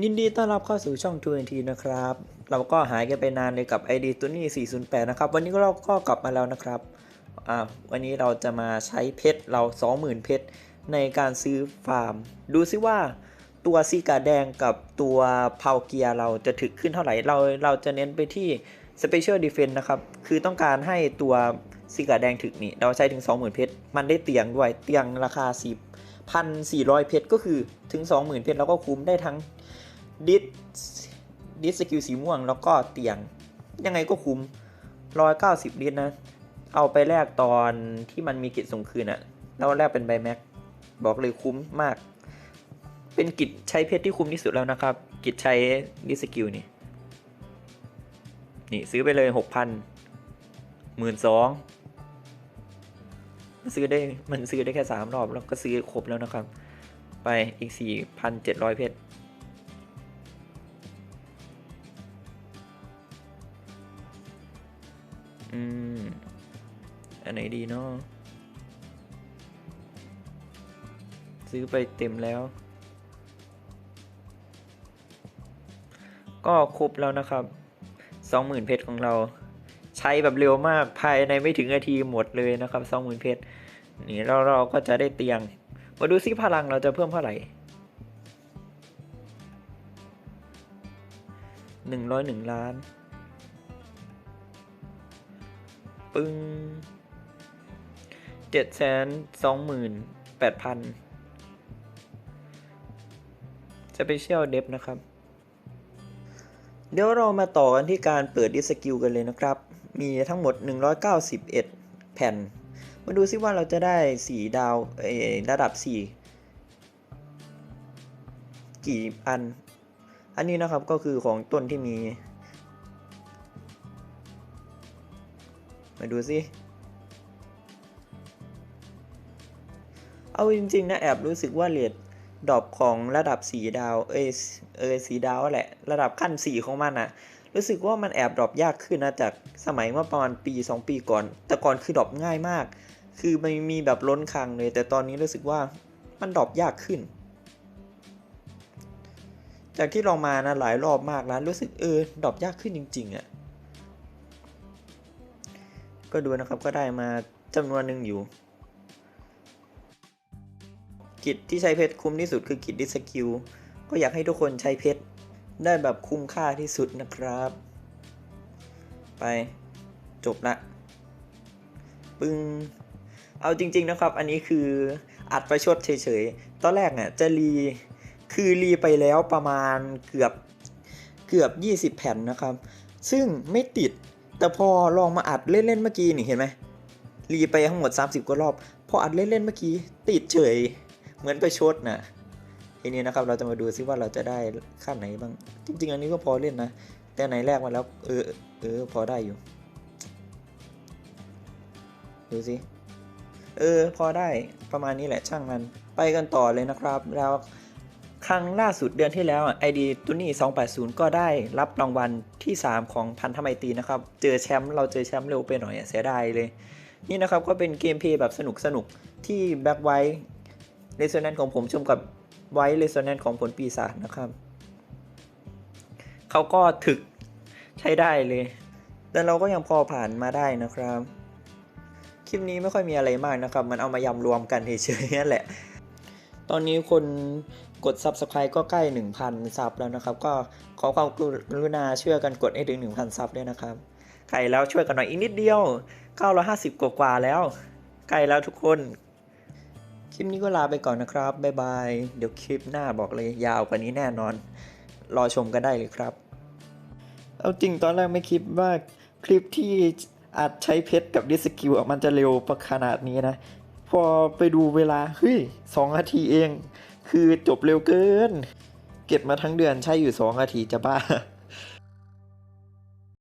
ยินดีต้อนรับเข้าสู่ช่อง 2 NT นะครับ เราก็หายกันไปนานเลยกับ ID ตัวนี้ 408 นะครับ วันนี้เราก็กลับมาแล้วนะครับ อ่า วันนี้เราจะมาใช้เพชรเรา 20,000 เพชรในการซื้อฟาร์ม ดูซิว่าตัวซีกาแดงกับตัวเพาเกียเราจะถึกขึ้นเท่าไหร่ เราเราจะเน้นไปที่ Special Defense นะครับ คือต้องการให้ตัวซีกาแดงถึกนี่เราใช้ถึง 20,000 เพชร มันได้เตียงด้วย เตียงราคา 10 1,400 เพชร ก็คือถึง 20,000 เพชรเราก็คุ้มได้ทั้งดิสดิสสกิลสีม่วง แล้วก็เตียง ยังไงก็คุ้มร้อยเก้าสิบดิสนะ เอาไปแลกตอนที่มันมีกิจส่งคืนอะแล้วแลกเป็นใบแม็ก บอกเลยคุ้มมาก เป็นกิจใช้เพชรที่คุ้มที่สุดแล้วนะครับ กิจใช้ดิสสกิลนี่ นี่ซื้อไปเลยหกพันหมื่นสองซื้อได้มันซื้อได้แค่สามรอบแล้วก็ซื้อครบแล้วนะครับ ไปอีกสี่พันเจ็ดร้อยเพชรอืม อันไหนดีเนาะซื้อไปเต็มแล้ว ก็ครบแล้วนะครับ สองหมื่นเพชรของเรา ใช้แบบเร็วมากภายในไม่ถึงนาทีหมดเลยนะครับสองหมื่นเพชรนี่เราเราก็จะได้เตียง มาดูซิพลังเราจะเพิ่มเท่าไหร่หนึ่งร้อยหนึ่งล้าน ปึ้งเจ็ดแสนสองหมื่นแปดพันสเปเชียลเดฟนะครับ เดี๋ยวเรามาต่อกันที่การเปิดดิสกิลกันเลยนะครับ มีทั้งหมด 191 แผ่น มาดูซิว่าเราจะได้ 4 ดาวระดับ 4 กี่อัน อันนี้นะครับก็คือของต้นที่มี มาดูสิเอาจริงๆนะแอบรู้สึกว่าเรท ดรอปของระดับสีดาวเอยเอยสีดาวแหละ ระดับขั้นสีของมันอะรู้สึกว่ามันแอบดรอปยากขึ้นนะจากสมัยเมื่อประมาณปี 2 ปีก่อน แต่ก่อนคือดรอปง่ายมาก คือมันมีแบบล้นคลังเลย แต่ตอนนี้รู้สึกว่ามันดรอปยากขึ้น จากที่ลองมานะหลายรอบมากแล้วรู้สึกเออดรอปยากขึ้นจริงๆอะก็ดูนะครับก็ได้มาจำนวนหนึ่งอยู่ กิจที่ใช้เพชรคุ้มที่สุดคือกิจดิสกิลก็อยากให้ทุกคนใช้เพชรได้แบบคุ้มค่าที่สุดนะครับ ไปจบละปึ้งเอาจริง ๆนะครับ อันนี้คืออัดประชดเฉยๆ ตอนแรกเนี่ยจะรีคือรีไปแล้วประมาณเกือบเกือบ 20 แผ่นนะครับ ซึ่งไม่ติดแต่พอลองมาอัดเล่นๆเมื่อกี้นี่เห็นไหมรีไปทั้งหมด 30 กว่ารอบ พออัดเล่นๆเมื่อกี้ติดเฉย เหมือนไปชดนะทีนี้นะครับเราจะมาดูซิว่าเราจะได้ขั้นไหนบ้าง จริง ๆ อันนี้ก็พอเล่นนะ แต่ไหนแรกมาแล้ว เออเออพอได้อยู่ ดูสิเออ พอได้ประมาณนี้แหละช่างมัน ไปกันต่อเลยนะครับ แล้วครั้งล่าสุดเดือนที่แล้วไอดีตุนี่280 ก็ได้รับรางวัลที่ 3 ของพันธไมตรีนะครับ เจอแชมป์เราเจอแชมป์เร็วไปหน่อยเสียดายเลย นี่นะครับก็เป็นเกมเพย์แบบสนุกสนุกที่แบ็กไว เร s โ n น n ของผมชมกับไว้เร s โ n น n ของผลปีศาจนะครับ เขาก็ถึกใช้ได้เลย แต่เราก็ยังพอผ่านมาได้นะครับ คลิปนี้ไม่ค่อยมีอะไรมากนะครับ มันเอามายำรวมกันเฉยๆนั่นแหละ ตอนนี้คนกด Subscribe ก็ใกล้ 1,000 ซับแล้วนะครับ ก็ขอความกรุณาช่วยกันกดให้ถึง 1,000 ซับด้วยนะครับใกล้แล้วช่วยกันหน่อยอีกนิดเดียว 950 กว่าแล้วใกล้แล้วทุกคน คลิปนี้ก็ลาไปก่อนนะครับ บ๊ายบาย เดี๋ยวคลิปหน้าบอกเลยยาวกว่านี้แน่นอน รอชมกันได้เลยครับ เอาจริงตอนแรกไม่คิดว่าคลิปที่อัดใช้เพชรกับดิสกิลมันจะเร็วประขนาดนี้นะ พอไปดูเวลา เฮ้ยสองนาทีเอง คือจบเร็วเกิน เก็บมาทั้งเดือนใช้อยู่สองนาทีจะบ้า